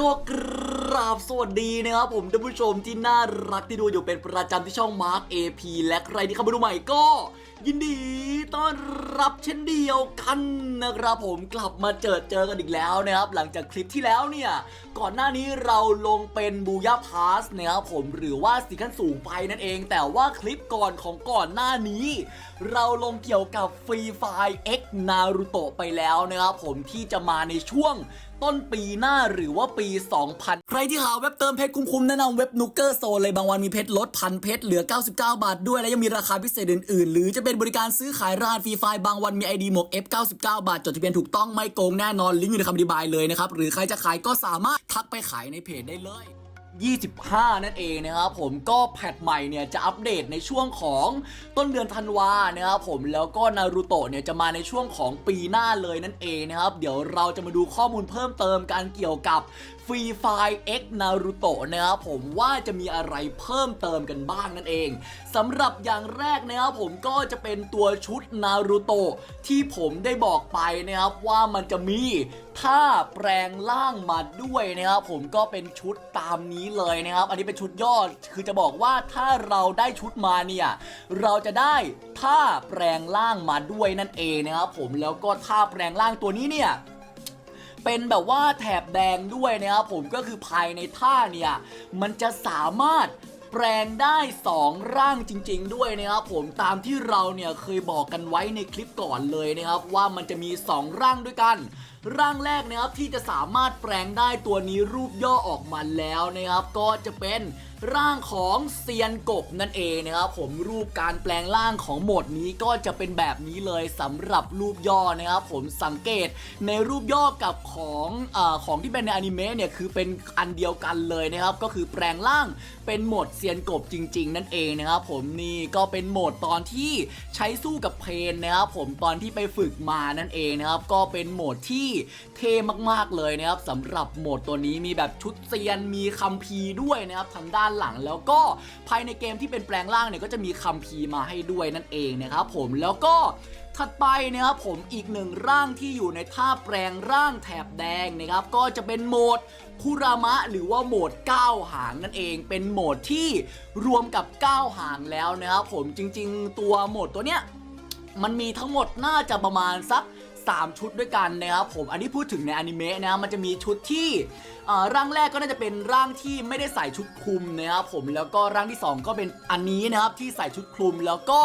ก็กราบสวัสดีนะครับผมท่านผู้ชมที่น่ารักที่ดูอยู่เป็นประจำที่ช่อง Mark AP และใครที่เข้ามาดูใหม่ก็ ยินดีต้อนรับเช่นเดียวกันนะครับผมกลับมาเจอเจอกันอีกแล้วนะครับ หลังจากคลิปที่แล้วเนี่ย ก่อนหน้านี้เราลงเป็นบูย่าพาสนะครับผมหรือว่าสีขั้นสูงไปนั่นเอง แต่ว่าคลิปก่อนของก่อนหน้านี้ เราลงเกี่ยวกับฟรีไฟ X Naruto ไปแล้วนะครับผมที่จะมาในช่วง ต้นปีหน้าหรือว่าปี 2000 ใครที่หาเว็บเติมเพชรคุ้มๆ แนะนำเว็บนูเกอร์โซเลยบางวันมีเพชรลดพันเพชรเหลือ 99 บาทด้วย และยังมีราคาพิเศษอื่นๆ หรือจะเป็นบริการซื้อขายรหัสฟรีไฟล์บางวันมี ID หมวก F99 บาท จดทะเบียนถูกต้องไม่โกงแน่นอนลิงก์อยู่ในคำอธิบายเลยนะครับหรือใครจะขายก็สามารถทักไปขายในเพจได้เลย 25 นั่นเองนะครับผมก็แพทใหม่เนี่ยจะอัปเดตในช่วงของต้นเดือนธันวานะครับผมแล้วก็นารูโตะเนี่ยจะมาในช่วงของปีหน้าเลยนั่นเองนะครับ เดี๋ยวเราจะมาดูข้อมูลเพิ่มเติมการเกี่ยวกับฟรีไฟ X Naruto นะครับผมว่าจะมีอะไรเพิ่มเติมกันบ้างนั่นเองสำหรับอย่างแรกนะครับผมก็จะเป็นตัวชุดนารูโตะที่ผมได้บอกไปนะครับว่ามันจะมี ท่าแปลงร่างมาด้วยนะครับผมก็เป็นชุดตามนี้เลยนะครับ อันนี้เป็นชุดยอดคือจะบอกว่าถ้าเราได้ชุดมาเนี่ยเราจะได้ท่าแปลงร่างมาด้วยนั่นเองนะครับผมแล้วก็ท่าแปลงร่างตัวนี้เนี่ยเป็นแบบว่าแถบแดงด้วยนะครับผมก็คือภายในท่าเนี่ยมันจะสามารถแปลงได้ 2 ร่างจริง ๆ ด้วยนะครับผมตามที่เราเนี่ยเคยบอกกันไว้ในคลิปก่อนเลยนะครับ ว่ามันจะมี 2 ร่างด้วยกัน ร่างแรกนะครับที่จะสามารถแปลงได้ตัวนี้รูปย่อออกมาแล้วนะครับ ก็จะเป็นร่างของเซียนกบนั่นเองนะครับผมรูปการแปลงร่างของโหมดนี้ก็จะเป็นแบบนี้เลยสำหรับรูปย่อนะครับผมสังเกตในรูปย่อกับของอของที่เป็นในอนิเมะเนี่ยคือเป็นอันเดียวกันเลยนะครับก็คือแปลงร่างเป็นโหมดเซียนกบจริง ๆ นั่นเองนะครับผมนี่ก็เป็นโหมดตอนที่ใช้สู้กับเพนนะครับผมตอนที่ไปฝึกมานั่นเองนะครับก็เป็นโหมดที่เท่มากๆเลยนะครับสำหรับโหมดตัวนี้มีแบบชุดเซียนมีคัมภีร์ด้วยนะครับทางด้านหลัง แล้วก็ภายในเกมที่เป็นแปลงร่างเนี่ยก็จะมีคัมภีร์มาให้ด้วยนั่นเองนะครับผมแล้วก็ถัดไปนะครับผมอีกหนึ่งร่างที่อยู่ในท่าแปลงร่างแถบแดงนะครับ ก็จะเป็นโหมดคุรามะหรือว่าโหมด 9 หางนั่นเอง เป็นโหมดที่รวมกับ 9 หางแล้วนะครับผมจริง ๆ ตัวโหมดตัวเนี้ยมันมีทั้งหมดน่าจะประมาณสัก 3 ชุดด้วยกันนะครับผมอันนี้พูดถึงในอนิเมะนะมันจะมีชุดที่ร่างแรกก็น่าจะเป็นร่างที่ไม่ได้ใส่ชุดคลุมนะครับผมแล้วก็ร่างที่ 2 ก็เป็นอันนี้นะครับที่ใส่ชุดคลุมแล้วก็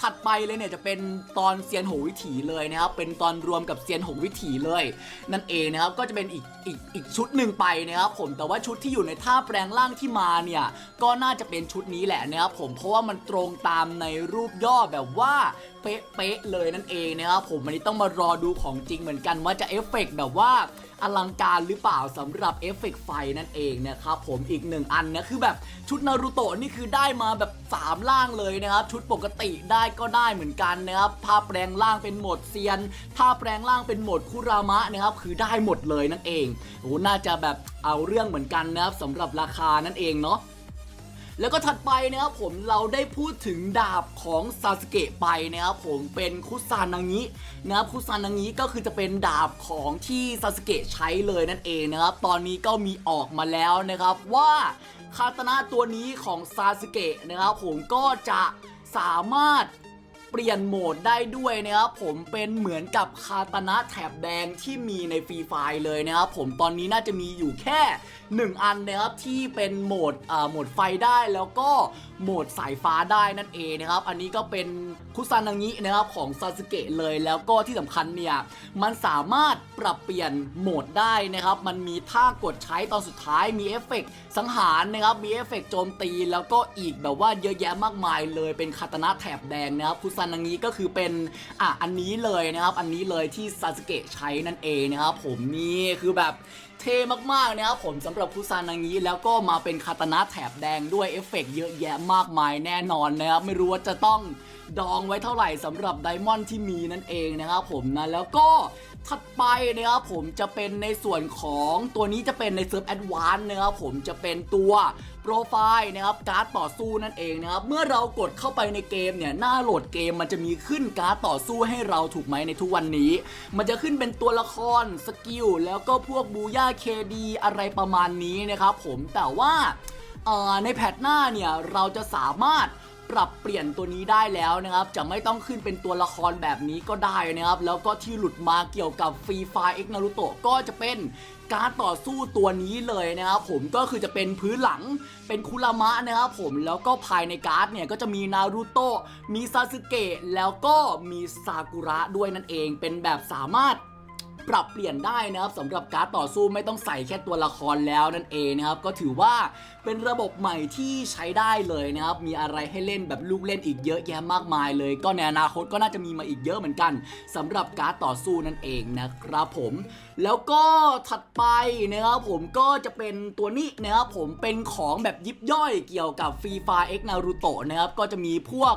ถัดไปเลยเนี่ยจะเป็นตอนเซียนโหวิถีเลยนะครับเป็นตอนรวมกับเซียนโหวิถีเลย นั่นเองนะครับก็จะเป็นอีกอีกอีกชุดหนึ่งไปนะครับผมแต่ว่าชุดที่อยู่ในท่าแปลงร่างที่มาเนี่ยก็น่าจะเป็นชุดนี้แหละนะครับผมเพราะว่ามันตรงตามในรูปย่อแบบว่า เป๊ะๆเลยนั่นเองนะครับผมอันนี้ต้องมารอดูของจริงเหมือนกันว่าจะเอฟเฟกต์แบบว่าอลังการหรือเปล่าสำหรับเอฟเฟกต์ไฟนั่นเองนะครับผมอีกหนึ่งอันนะคือแบบชุดนารูโตะนี่คือได้มาแบบ 3 ล่างเลยนะครับ ชุดปกติได้ก็ได้เหมือนกันนะครับถ้าแปลงร่างเป็นหมดเซียนถ้าแปลงร่างเป็นหมดคุรามะนะครับคือได้หมดเลยนั่นเองโอ้น่าจะแบบเอาเรื่องเหมือนกันนะครับสำหรับราคานั่นเองเนาะ แล้วก็ถัดไปนะครับผมเราได้พูดถึงดาบของซาสเกะไปนะครับผมเป็นคุซานางินะครับคุซานางิก็คือจะเป็นดาบของที่ซาสเกะใช้เลยนั่นเองนะครับตอนนี้ก็มีออกมาแล้วนะครับว่าคาตานะตัวนี้ของซาสเกะนะครับผมก็จะสามารถเปลี่ยนโหมดได้ด้วยนะครับผมเป็นเหมือนกับคาตานะแถบแดงที่มีในฟรีไฟเลยนะครับผมตอนนี้น่าจะมีอยู่แค่ 1 อันนะครับที่เป็นโหมดอ่าโหมดไฟได้แล้วก็โหมดสายฟ้าได้นั่นเองนะครับ อันนี้ก็เป็นคุซานางินะครับของซาสึเกะเลยแล้วก็ที่สำคัญเนี่ยมันสามารถปรับเปลี่ยนโหมดได้นะครับ มันมีท่ากดใช้ตอนสุดท้ายมีเอฟเฟกต์สังหารนะครับมีเอฟเฟกต์โจมตี แล้วก็อีกแบบว่าเยอะแยะมากมายเลยเป็นคาตานะแถบแดงนะครับคุซานางิก็คือเป็นอะอันนี้เลยนะครับ อันนี้เลยที่ซาสึเกะใช้นั่นเองนะครับ ผมนี่คือแบบ เท่มากๆนะครับผมสำหรับคุซานางิแล้วก็มาเป็นคาตานะแถบแดงด้วยเอฟเฟกต์เยอะแยะมากมายแน่นอนนะครับ ไม่รู้ว่าจะต้องดองไว้เท่าไหร่สำหรับไดมอนด์ที่มีนั่นเองนะครับผมนะแล้วก็ ถัดไปนะครับผมจะเป็นในส่วนของตัวนี้จะเป็นในเซิร์ฟแอดวานซ์นะครับผมจะเป็นตัวโปรไฟล์นะครับการ์ดต่อสู้นั่นเองนะครับ เมื่อเรากดเข้าไปในเกมเนี่ยหน้าโหลดเกมมันจะมีขึ้นการ์ดต่อสู้ให้เราถูกไหมในทุกวันนี้ มันจะขึ้นเป็นตัวละครสกิลแล้วก็พวกบูย่าเคดีอะไรประมาณนี้นะครับผมแต่ว่าในแพทหน้าเนี่ยเราจะสามารถ ปรับเปลี่ยนตัวนี้ได้แล้วนะครับ จะไม่ต้องขึ้นเป็นตัวละครแบบนี้ก็ได้นะครับ แล้วก็ที่หลุดมาเกี่ยวกับฟรีไฟเอ็กนารูโตก็จะเป็นการต่อสู้ตัวนี้เลยนะครับผมก็คือจะเป็นพื้นหลังเป็นคุรามะนะครับผมแล้วก็ภายในการ์ดเนี่ยก็จะมีนารูโตะมีซาสึเกะแล้วก็มีซากุระด้วยนั่นเอง เป็นแบบสามารถปรับเปลี่ยนได้นะครับสำหรับการต่อสู้ไม่ต้องใส่แค่ตัวละครแล้วนั่นเองนะครับ ก็ถือว่าเป็นระบบใหม่ที่ใช้ได้เลยนะครับ มีอะไรให้เล่นแบบลูกเล่นอีกเยอะแยะมากมายเลย ก็ในอนาคตก็น่าจะมีมาอีกเยอะเหมือนกันสำหรับการ์ดต่อสู้นั่นเองนะครับผม แล้วก็ถัดไปนะครับผมก็จะเป็นตัวนี้นะครับผมเป็นของแบบยิบย่อยเกี่ยวกับฟรีไฟเอ็กนารูโตะนะครับก็จะมีพวก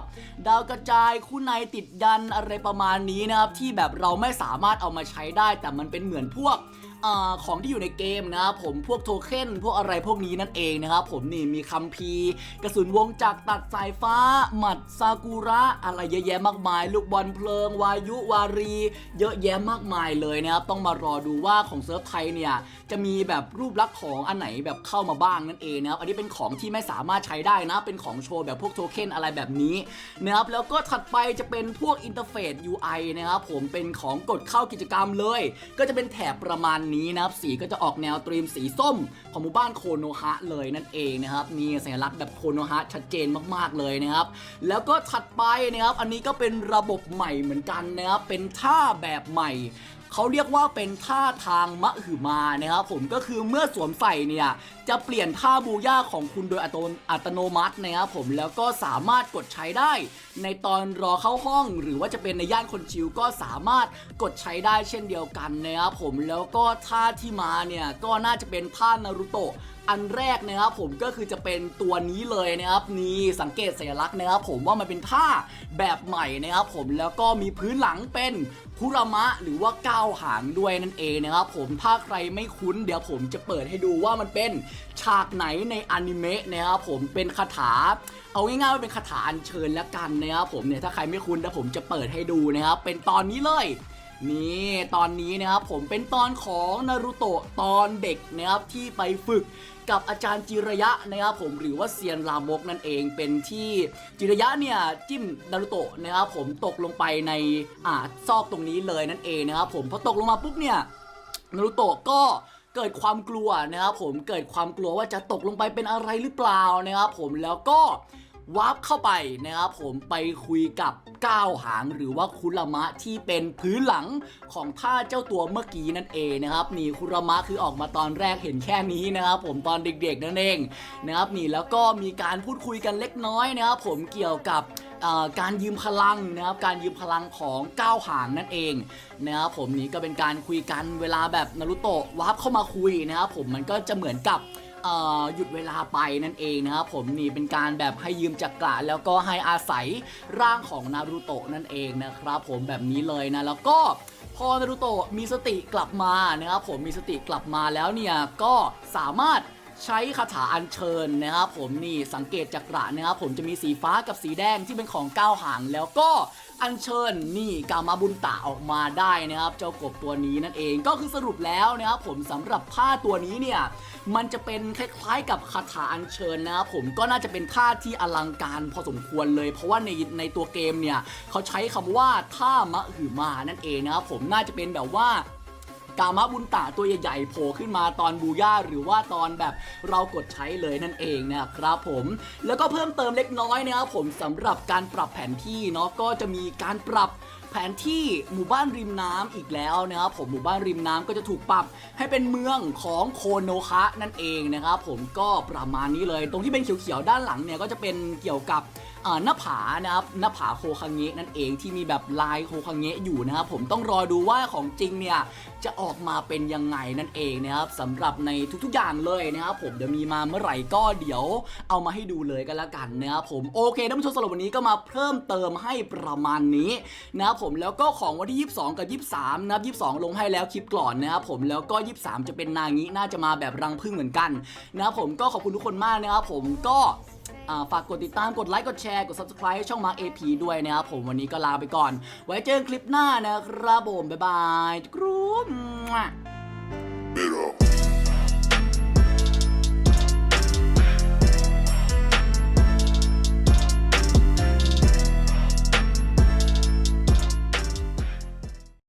ดาวกระจายคู่ในติดยันอะไรประมาณนี้นะครับที่แบบเราไม่สามารถเอามาใช้ได้ แต่มันเป็นเหมือนพวก อของที่อยู่ในเกมนะครับผมพวกโทเค็นพวกอะไรพวกนี้นั่นเองนะครับผมนี่มีคัมภีร์กระสุนวงจักรตัดสายฟ้า หมัดซากุระ อะไรเยอะแยะมากมาย ลูกบอลเพลิง วายุวารี เยอะแยะมากมายเลยนะครับต้องมารอดูว่าของเซิร์ฟไทยเนี่ยจะมีแบบรูปลักษณ์ของอันไหนแบบเข้ามาบ้างนั่นเองนะครับอันนี้เป็นของที่ไม่สามารถใช้ได้นะเป็นของโชว์แบบพวกโทเค็นอะไรแบบนี้นะครับแล้วก็ถัดไปจะเป็นพวกอินเทอร์เฟซ UI นะครับผมเป็นของกดเข้ากิจกรรมเลย ก็จะเป็นแถบประมาณนี้นะครับสีก็จะออกแนวตรีมสีส้ม ของหมู่บ้านโคโนฮะเลยนั่นเองนะครับนี่สัญลักษณ์แบบโคโนฮะชัดเจนมากๆเลยนะครับแล้วก็ถัดไปนะครับอันนี้ก็เป็นระบบใหม่เหมือนกันนะครับเป็นท่าแบบใหม่เขาเรียกว่าเป็นท่าทางมะหือมานะครับผมก็คือเมื่อสวมใส่เนี่ยจะเปลี่ยนท่าบูย่าของคุณโดยอัตโนอัตโนมัตินะครับผมแล้วก็สามารถกดใช้ได้ ในตอนรอเข้าห้อง หรือว่าจะเป็นในย่านคนชิวก็สามารถกดใช้ได้เช่นเดียวกันนะครับผมแล้วก็ท่าที่มาเนี่ยก็น่าจะเป็นท่านารุโตะ อันแรกนะครับผมก็คือจะเป็นตัวนี้เลยนะครับนี่สังเกตสัญลักษณ์นะครับผมว่ามันเป็นท่าแบบใหม่นะครับผมแล้วก็มีพื้นหลังเป็นคุรมะหรือว่าก้าวหางด้วยนั่นเองนะครับผมถ้าใครไม่คุ้นเดี๋ยวผมจะเปิดให้ดูว่ามันเป็นฉากไหนในอนิเมะนะครับผมเป็นคาถาเอาง่ายๆว่าเป็นคาถาอัญเชิญแล้วกันนะครับผมเนี่ยถ้าใครไม่คุ้นเดี๋ยวผมจะเปิดให้ดูนะครับเป็นตอนนี้เลยนี่ตอนนี้นะครับผมเป็นตอนของนารูโตะตอนเด็กนะครับที่ไปฝึก กับอาจารย์จิระยะนะครับผมหรือว่าเซียนลามกนั่นเองเป็นที่จิระยะเนี่ยจิ้มนารุโตะนะครับผมตกลงไปในอ่าซอกตรงนี้เลยนั่นเองนะครับผมพอตกลงมาปุ๊บเนี่ยนารุโตะก็เกิดความกลัวนะครับผมเกิดความกลัวว่าจะตกลงไปเป็นอะไรหรือเปล่านะครับผมแล้วก็ วาร์ปเข้าไปนะครับผมไปคุยกับก้าวหางหรือว่าคุรามะที่เป็นพื้นหลังของท่าเจ้าตัวเมื่อกี้นั่นเองนะครับนี่คุรามะคือออกมาตอนแรกเห็นแค่นี้นะครับผมตอนเด็กๆนั่นเองนะครับนี่แล้วก็มีการพูดคุยกันเล็กน้อยนะครับผมเกี่ยวกับการยืมพลังนะครับการยืมพลังของก้าวหางนั่นเองนะครับผมนี่ก็เป็นการคุยกันเวลาแบบนารุโตะวาร์ปเข้ามาคุยนะครับผมมันก็จะเหมือนกับ เอ่อหยุดเวลาไปนั่นเองนะครับผมนี่เป็นการแบบให้ยืมจักระแล้วก็ให้อาศัยร่างของนารูโตะนั่นเองนะครับผมแบบนี้เลยนะแล้วก็พอนารูโตะมีสติกลับมานะครับผมมีสติกลับมาแล้วเนี่ยก็สามารถ ใช้คาถาอัญเชิญนะครับผมนี่สังเกตจักกระนะครับผมจะมีสีฟ้ากับสีแดงที่เป็นของก้าวหางแล้วก็อัญเชิญนี่กามาบุญตะออกมาได้นะครับ เจ้ากบตัวนี้นั่นเองก็คือสรุปแล้วนะครับผมสำหรับผ้าตัวนี้เนี่ยมันจะเป็นคล้ายๆกับคาถาอัญเชิญนะครับผมก็น่าจะเป็นท่าที่อลังการพอสมควรเลย เพราะว่าในในตัวเกมเนี่ยเขาใช้คำว่าท่ามะหือมานั่นเองนะครับผมน่าจะเป็นแบบว่า กามะบุญตะตัวใหญ่ๆโผล่ขึ้นมาตอนบูย่าหรือว่าตอนแบบเรากดใช้เลยนั่นเองนะครับผมแล้วก็เพิ่มเติมเล็กน้อยนะครับผมสำหรับการปรับแผนที่เนาะก็จะมีการปรับแผนที่หมู่บ้านริมน้ำอีกแล้วนะครับผมหมู่บ้านริมน้ำก็จะถูกปรับให้เป็นเมืองของโคโนคะนั่นเองนะครับผมก็ประมาณนี้เลย ตรงที่เป็นเขียวๆด้านหลังเนี่ยก็จะเป็นเกี่ยวกับ หน้าผานะครับหน้าผาโคคังเงะนั่นเองที่มีแบบลายโคคังเงะอยู่นะครับผมต้องรอดูว่าของจริงเนี่ยจะออกมาเป็นยังไงนั่นเองนะครับสำหรับในทุกๆอย่างเลยนะครับผมเดี๋ยวมีมาเมื่อไหร่ก็เดี๋ยวเอามาให้ดูเลยกันละกันนะครับผมโอเคท่านผู้ชมสำหรับวันนี้ก็มาเพิ่มเติมให้ประมาณนี้นะครับผมแล้วก็ของวันที่ 22 กับ 23นะครับ22 ลงให้แล้วคลิปก่อนนะครับผมแล้วก็ 23 จะเป็นนางิน่าจะมาแบบรังพึ่งเหมือนกันนะครับผมก็ขอบคุณทุกคนมากนะครับผมก็ ฝากกดติดตามกดไลค์กดแชร์กด subscribe ช่องมาร์คเอพีด้วยนะครับผมวันนี้ก็ลาไปก่อน ไว้เจอกันคลิปหน้านะครับผมบ๊ายบายครู๊ม